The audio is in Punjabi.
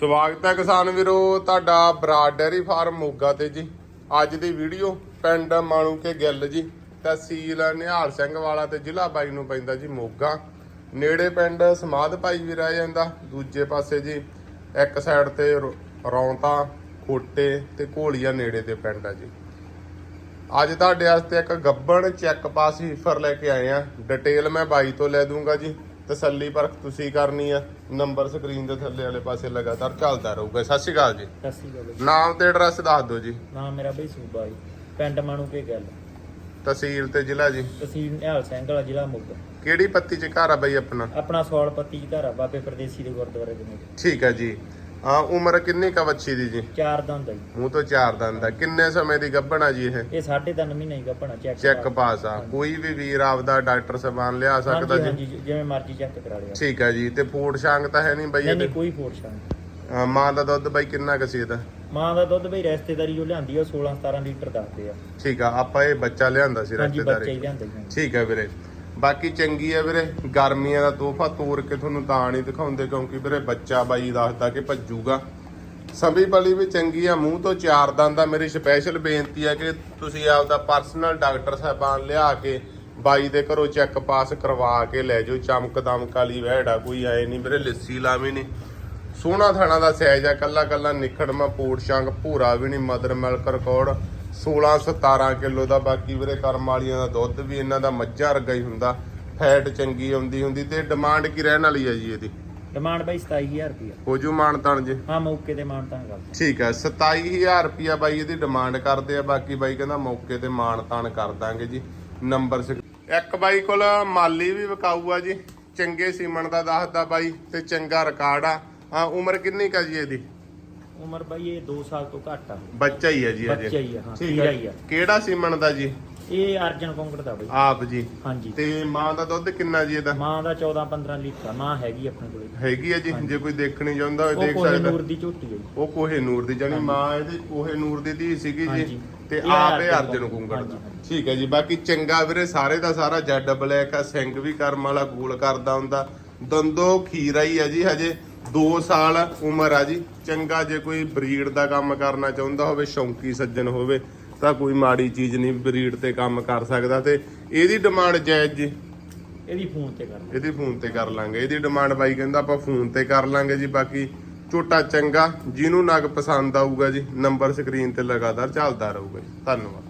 ਸਵਾਗਤ ਹੈ ਕਿਸਾਨ ਵੀਰੋ, ਤੁਹਾਡਾ ਬਰਾਡ ਡੈਰੀ ਫਾਰਮ ਮੋਗਾ ਤੇ ਜੀ। ਅੱਜ ਦੀ ਵੀਡੀਓ ਪਿੰਡ ਮਾਣੂ ਕੇ ਗਿੱਲ ਜੀ, ਤਹਿਸੀਲ ਨਿਹਾਲ ਸਿੰਘ ਵਾਲਾ ਤੇ ਜ਼ਿਲ੍ਹਾ ਬਾਈ ਨੂੰ ਪੈਂਦਾ ਜੀ ਮੋਗਾ। ਨੇੜੇ ਪਿੰਡ ਸਮਾਧ ਭਾਈ ਵੀ ਰਹਿ ਜਾਂਦਾ, ਦੂਜੇ ਪਾਸੇ ਜੀ ਇੱਕ ਸਾਈਡ ਤੇ ਰੌ- ਰੌਂਤਾ, ਖੋਟੇ ਤੇ ਘੋਲੀਆਂ ਨੇੜੇ ਤੇ ਪਿੰਡ ਆ ਜੀ। ਅੱਜ ਤੁਹਾਡੇ ਵਾਸਤੇ ਇੱਕ ਗੱਬਣ ਚੈੱਕ ਪਾਸ ਹੀਫਰ ਲੈ ਕੇ ਆਏ ਆ। ਡਿਟੇਲ ਮੈਂ ਬਾਈ ਤੋਂ ਲੈ ਦੂੰਗਾ ਜੀ। ਤਸੱਲੀ ਪਰਖ ਤੁਸੀਂ ਕਰਨੀ ਆ। ਨੰਬਰ ਸਕਰੀਨ ਦੇ ਥੱਲੇ ਵਾਲੇ ਪਾਸੇ ਲਗਾਤਾਰ ਚੱਲਦਾ ਰਹੂਗਾ। ਸਤਿ ਸ਼੍ਰੀ ਅਕਾਲ ਜੀ। ਸਤਿ ਸ਼੍ਰੀ ਅਕਾਲ ਜੀ। ਨਾਮ ਤੇ ਐਡਰੈਸ ਦੱਸ ਦਿਓ ਜੀ। ਨਾਮ ਮੇਰਾ ਬਈ ਸੂਬਾ ਜੀ। ਪਿੰਡ ਮਾਣੂ ਕੇ ਗੱਲ। ਤਹਿਸੀਲ ਤੇ ਜ਼ਿਲ੍ਹਾ ਜੀ। ਤਹਿਸੀਲ ਨਿਹਾਲ ਸਿੰਘ ਵਾਲਾ ਜ਼ਿਲ੍ਹਾ ਮੋਗਾ। ਕਿਹੜੀ ਪੱਤੀ ਚ ਘਰ ਆ ਬਾਈ ਆਪਣਾ? ਆਪਣਾ ਸੌਲ ਪੱਤੀ ਘਰ ਆ ਬਾਬੇ ਪਰਦੇਸੀ ਦੇ ਗੁਰਦੁਆਰੇ ਦੇ ਨੇੜੇ। ਠੀਕ ਹੈ ਜੀ। ਆ ਉਮਰ ਕਿੰਨੀ ਕਾ ਬੱਚੀ ਦੀ ਜੀ? ਚਾਰ ਦੰਦ ਆ ਜੀ। ਮੂੰਹ ਤੋਂ ਚਾਰ ਦੰਦ ਆ। ਕਿੰਨੇ ਸਮੇਂ ਦੀ ਗੱਭਣ ਆ ਜੀ ਇਹ? ਇਹ ਸਾਢੇ ਤਿੰਨ ਮਹੀਨੇ ਹੀ ਗੱਪਣਾ ਚੈੱਕ ਚੈੱਕ ਪਾਸ ਆ। ਕੋਈ ਵੀ ਵੀਰ ਆਪਦਾ ਡਾਕਟਰ ਸਬਾਨ ਲਿਆ ਸਕਦਾ ਜੀ? ਹਾਂਜੀ ਜਿਵੇਂ ਮਰਜ਼ੀ ਚੈੱਕ ਕਰਾ ਲਿਆ ਠੀਕ ਹੈ ਜੀ ਤੇ ਫੂਡ ਸ਼ਾਂਗ ਤਾਂ ਹੈ ਨਹੀਂ ਬਾਈ ਨਹੀਂ ਕੋਈ ਨਹੀਂ। ਅਹ ਮਾਂ ਦਾ ਦੁੱਧ ਬਾਈ ਕਿੰਨਾ ਕੁ ਸੀ ਇਹਦਾ? ਮਾਂ ਦਾ ਦੁੱਧ ਬਈ ਰਿਸ਼ਤੇਦਾਰੀ ਜੋ ਲਿਆਂਦੀ ਆ ਉਹ 16 17 ਲੀਟਰ ਦੱਸਦੇ ਆ। ਠੀਕ ਆ ਆਪਾਂ ਇਹ ਬੱਚਾ ਲਿਆਂਦਾ ਸੀ ਰਿਸ਼ਤੇਦਾਰੀ ਠੀਕ ਹੈ ਵੀਰੇ। ਬਾਕੀ ਚੰਗੀ ਆ ਵੀਰੇ, ਗਰਮੀਆਂ ਦਾ ਤੋਹਫਾ ਤੋੜ ਕੇ ਤੁਹਾਨੂੰ ਤਾਂ ਨਹੀਂ ਦਿਖਾਉਂਦੇ ਕਿਉਂਕਿ ਵੀਰੇ ਬੱਚਾ ਬਾਈ ਦੱਸਦਾ ਕਿ ਭੱਜੂਗਾ। ਸਭੀ ਬਲੀ ਵੀ ਚੰਗੀ ਆ, ਮੂੰਹ ਤੋਂ ਚਾਰ ਦੰਦ ਦਾ ਮੇਰੀ ਸਪੈਸ਼ਲ ਬੇਨਤੀ ਆ ਕਿ ਤੁਸੀਂ ਆਪਦਾ ਪਰਸਨਲ ਡਾਕਟਰ ਸਾਹਿਬਾਨ ਲਿਆ ਕੇ ਬਾਈ ਦੇ ਘਰੋਂ ਚੈੱਕ ਪਾਸ ਕਰਵਾ ਕੇ ਲੈ ਜਾਓ। ਚਮਕ ਦਮਕ ਵਾਲੀ ਵਹਿੜਾ ਕੋਈ ਆਏ ਨਹੀਂ ਵੀਰੇ, ਲੱਸੀ ਲਾਵੇਂ ਨਹੀਂ। ਸੋਹਣਾ ਥਾਣਾ ਦਾ ਸਾਈਜ਼ ਆ ਕੱਲਾ ਕੱਲਾ ਨਿਖੜਮਾ ਪੂੜ ਸ਼ੰਗ ਭੂਰਾ ਵੀ ਨਹੀਂ, ਮਦਰ ਮਿਲਕ ਰਿਕਾਰਡ 16 17 ਕਿਲੋ ਦਾ ਬਾਕੀ ਵੀਰੇ ਕਰਮ ਵਾਲੀਆਂ ਦਾ ਦੁੱਧ ਵੀ ਇਹਨਾਂ ਦਾ ਮੱਝਾਂ ਵਰਗਾ ਹੀ ਹੁੰਦਾ। ਫੈਟ ਚੰਗੀ ਆਉਂਦੀ ਹੁੰਦੀ ਤੇ ਡਿਮਾਂਡ ਕੀ ਰਹਿਣ ਵਾਲੀ ਹੈ ਜੀ ਇਹਦੀ? ਡਿਮਾਂਡ ਬਈ 27000 ਰੁਪਇਆ ਹੋ ਜੂ ਮਾਨ ਤਾਣ ਜੀ? ਹਾਂ ਮੌਕੇ ਤੇ ਮਾਨ ਤਾਂ ਗੱਲ ਠੀਕ ਹੈ 27000 ਰੁਪਿਆ ਬਾਈ ਇਹਦੀ ਡਿਮਾਂਡ ਕਰਦੇ ਆ ਬਾਕੀ ਬਾਈ ਕਹਿੰਦਾ ਮੌਕੇ ਤੇ ਮਾਨ ਤਾਨ ਕਰ ਦਾਂਗੇ ਜੀ। ਨੰਬਰ ਇੱਕ ਬਾਈ ਕੋਲ ਮਾਲੀ ਵੀ ਵਿਕਾਊ ਆ ਜੀ। ਚੰਗੇ ਸੀਮਨ ਦਾ ਦੱਸਦਾ ਬਾਈ ਤੇ ਚੰਗਾ ਰਿਕਾਰਡ ਆ। ਆ ਉਮਰ ਕਿੰਨੀ ਕਾ ਜੀ ਇਹਦੀ? ਉਮਰ ਬਈ ਇਹ 2 ਸਾਲ ਤੋਂ ਘੱਟ ਆ। ਬੱਚਾ ਹੀ ਹੈ ਜੀ ਬੱਚਾ ਅਜੇ ਹੀ ਆ ਹਾਂ ਠੀਕ ਤੀਰਾ ਹੀ ਹੈ ਆ। ਕਿਹੜਾ ਸੀਮਨ ਦਾ ਜੀ? ਇਹ ਅਰਜਨ ਕੋਂਗੜ ਦਾ ਬਈ। ਆਪ ਜੀ। ਹਾਂਜੀ। ਤੇ ਮਾਂ ਦਾ ਦੁੱਧ ਕਿੰਨਾ ਜੀ ਇਹਦਾ? ਮਾਂ ਦਾ 14 15 ਲੀਟਰ ਮਾਂ ਹੈਗੀ ਆਪਣੇ ਕੋਲੇ। ਹੈਗੀ ਹੈ ਜੀ ਜੇ ਕੋਈ ਦੇਖਣੀ ਚਾਹੁੰਦਾ ਹੋਵੇ ਉਹ ਦੇਖ ਕੋਹੇ ਸਕਦਾ। ਨੂਰ ਦੀ ਝੋਟੀ ਹੈ ਜੀ। ਉਹ ਕੋਹੇ ਨੂਰ ਦੀ ਜਾਨੀ ਮਾਂ ਇਹਦੀ ਕੋਹੇ ਨੂਰ ਦੀ ਧੀ ਸੀਗੀ ਜੀ। ਹਾਂਜੀ। ਤੇ ਇਹ ਆਪ ਇਹ ਅਰਜਨ ਅਰਜਨ ਕੁੰਗੜ ਹਾਂਜੀ, ਦਾ ਹਾਂਜੀ। ਠੀਕ ਹੈ ਜੀ। ਬਾਕੀ ਚੰਗਾ ਵੀਰੇ ਸਾਰੇ ਦਾ ਸਾਰਾ ਜੈਡ ਬਲੈਕ ਆ ਸਿੰਘ ਵੀ ਕਰਮ ਵਾਲਾ ਗੋਲ ਕਰਦਾ ਹੁੰਦਾ। ਦੰਦੋ ਖੀਰਾ ਹੀ ਆ ਜੀ ਹਜੇ। 2 ਸਾਲ ਉਮਰ ਆ ਜੀ। ਚੰਗਾ ਜੇ ਕੋਈ ਬਰੀਡ ਦਾ ਕੰਮ ਕਰਨਾ ਚਾਹੁੰਦਾ ਹੋਵੇ ਸ਼ੌਂਕੀ ਸੱਜਣ ਹੋਵੇ ਤਾਂ ਕੋਈ ਮਾੜੀ ਚੀਜ਼ ਨਹੀਂ ਬਰੀਡ ਤੇ ਕੰਮ ਕਰ ਸਕਦਾ ਤੇ ਇਹਦੀ ਡਿਮਾਂਡ ਜਾਇਜ਼ ਜੀ। ਇਹਦੀ ਫੋਨ ਤੇ ਕਰ। ਇਹਦੀ ਫੋਨ ਤੇ ਕਰ ਲਾਂਗੇ। ਇਹਦੀ ਡਿਮਾਂਡ ਬਾਈ ਕਹਿੰਦਾ ਆਪਾਂ ਫੋਨ ਤੇ ਕਰ ਲਾਂਗੇ ਜੀ ਬਾਕੀ ਝੋਟਾ ਚੰਗਾ ਜਿਹਨੂੰ ਨਗ ਪਸੰਦ ਆਊਗਾ ਜੀ ਨੰਬਰ ਸਕਰੀਨ ਤੇ ਲਗਾਤਾਰ ਚੱਲਦਾ ਰਹੂਗਾ ਜੀ। ਧੰਨਵਾਦ।